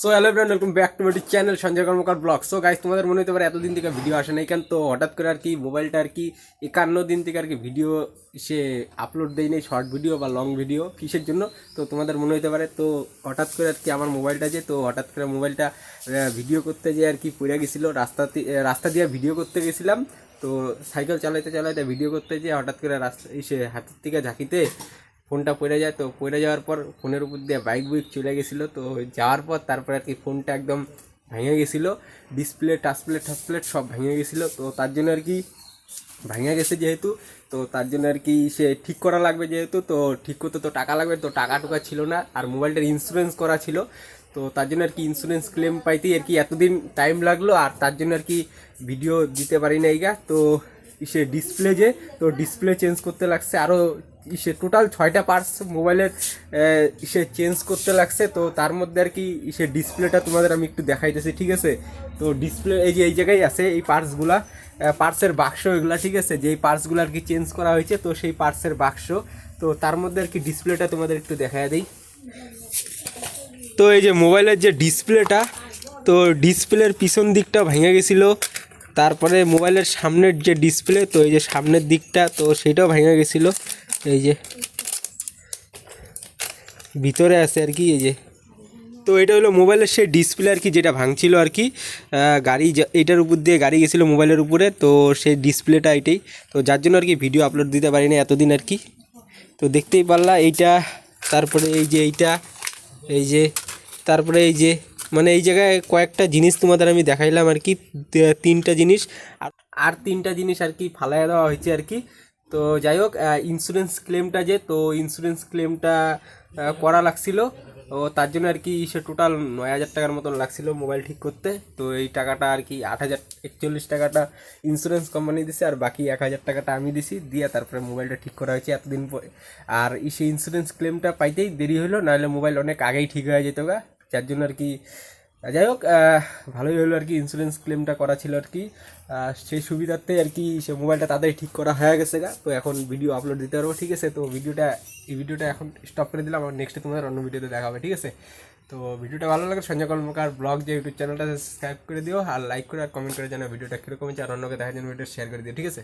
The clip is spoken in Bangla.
So hello friend welcome back to my channel Sanjay Karmakar vlog so guys তোমাদের মনে হতে পারে এতদিন থেকে ভিডিও আসে না কেন? তো হঠাৎ করে আর কি মোবাইলটা আর কি একান্ন দিন থেকে আর কি ভিডিও সে আপলোড দেয় নেই শর্ট ভিডিও বা লং ভিডিও কিসের জন্য? তো তোমাদের মনে হতে পারে, তো হঠাৎ করে আর কি আমার মোবাইলটা যে, তো হঠাৎ করে মোবাইলটা ভিডিও করতে যে আর কি পড়ে গেছিল রাস্তাতে রাস্তা দিয়ে ভিডিও করতে গেছিলাম। তো সাইকেল চালাইতে চালাইতে ভিডিও করতে যে হঠাৎ করে রাস্তা এসে হাতের থেকে ঝাঁকিতে ফোনটা পড়ে যায়, তো পড়ে যাওয়ার পর ফোনের উপর দিয়ে বাইক বুইক চলে গেছিল, তো যাওয়ার পর তারপরে আর কি ফোনটা একদম ভেঙে গেছিল। ডিসপ্লে টাচপ্লেট টাচপ্লেট সব ভেঙে গেছিল, তো তার জন্য আর কি ভেঙে গেছে যেহেতু, তো তার জন্য আর কি সে ঠিক করা লাগবে যেহেতু, তো ঠিক করতে তো টাকা লাগবে, তো টাকা টুকা ছিল না, আর মোবাইলটার ইন্স্যুরেন্স করা ছিল, তো তার জন্য আর কি ইন্স্যুরেন্স ক্লেম পাইতেই আর কি এতদিন টাইম লাগল, আর তার জন্য আর কি ভিডিও দিতে পারি না এইগা তো সে ডিসপ্লে যে, তো ডিসপ্লে চেঞ্জ করতে লাগছে আরও সে টোটাল ছয়টা পার্টস মোবাইলের সে চেঞ্জ করতে লাগছে। তো তার মধ্যে আর কি সে ডিসপ্লেটা তোমাদের আমি একটু দেখাইতেছি, ঠিক আছে? তো ডিসপ্লে এই যে, এই জায়গায় আছে এই পার্টসগুলা পার্টসের বাক্স এগুলা, ঠিক আছে? যেই পার্টসগুলো আর কি চেঞ্জ করা হয়েছে, তো সেই পার্টসের বাক্স। তো তার মধ্যে আর কি ডিসপ্লেটা তোমাদের একটু দেখা দিই। তো এই যে মোবাইলের যে ডিসপ্লেটা তো ডিসপ্লের পিছন দিকটা ভেঙে গেছিল। তারপরে মোবাইলের সামনের যে ডিসপ্লে তো এই যে সামনের দিকটা, তো সেটাও ভেঙে গেছিল। এই যে। ভিতরে আছে আর কি, এই যে। তো এটা হলো মোবাইলের সেই ডিসপ্লে আর কি, যেটা ভাঙছিল আর কি। গাড়ি এটার উপর দিয়ে গাড়ি গেছিল মোবাইলের উপরে, তো সেই ডিসপ্লেটা এটাই। তো যার জন্য আর কি ভিডিও আপলোড দিতে পারিনি এতদিন আর কি। তো দেখতেই পারলা, এইটা, তারপরে এই যে এইটা, এই যে, তারপরে এই যে মানে এই জায়গায় কয়েকটা জিনিস তোমাদের আমি দেখাইলাম আর কি, তিনটা জিনিস। আর তিনটা জিনিস আর কি ফালাই দেওয়া হয়েছে আর কি। তো যাই হোক ইন্স্যুরেন্স ক্লেমটা যে, তো ইন্স্যুরেন্স ক্লেমটা করা লাগছিল। ও, তার জন্য আর কি সে টোটাল নয় হাজার টাকার মতন লাগছিল মোবাইল ঠিক করতে। তো এই টাকাটা আর কি আট হাজার একচল্লিশ টাকাটা ইন্স্যুরেন্স কোম্পানি দিছে আর বাকি এক হাজার টাকাটা আমি দিছি। দিয়ে তারপরে মোবাইলটা ঠিক করা হয়েছে এতদিন পরে। আর এই সেই ইন্স্যুরেন্স ক্লেমটা পাইতেই দেরি হলো, নাহলে মোবাইল অনেক আগেই ঠিক হয়ে যেত গা। যার জন্য আর কি যাই হোক ভালোই হলো আর কি ইন্স্যুরেন্স ক্লেমটা করা ছিল আর কি। সেই সুবিধার্থে আর কি সে মোবাইলটা তাদের ঠিক করা হয়ে গেছে গা। তো এখন ভিডিও আপলোড দিতে পারব, ঠিক আছে? তো ভিডিওটা এই ভিডিওটা এখন স্টপ করে দিলাম। আর নেক্সটে তোমাদের অন্য ভিডিওতে দেখা হবে, ঠিক আছে? তো ভিডিওটা ভালো লাগে সঞ্জয় কর্মকার ব্লগ যে ইউটিউব চ্যানেলটা সাবস্ক্রাইব করে দিও। আর লাইক করে আর কমেন্ট করে জানাও ভিডিওটা কীরকম হচ্ছে আর অন্যকে দেখার জন্য ভিডিও শেয়ার করে দিও, ঠিক আছে?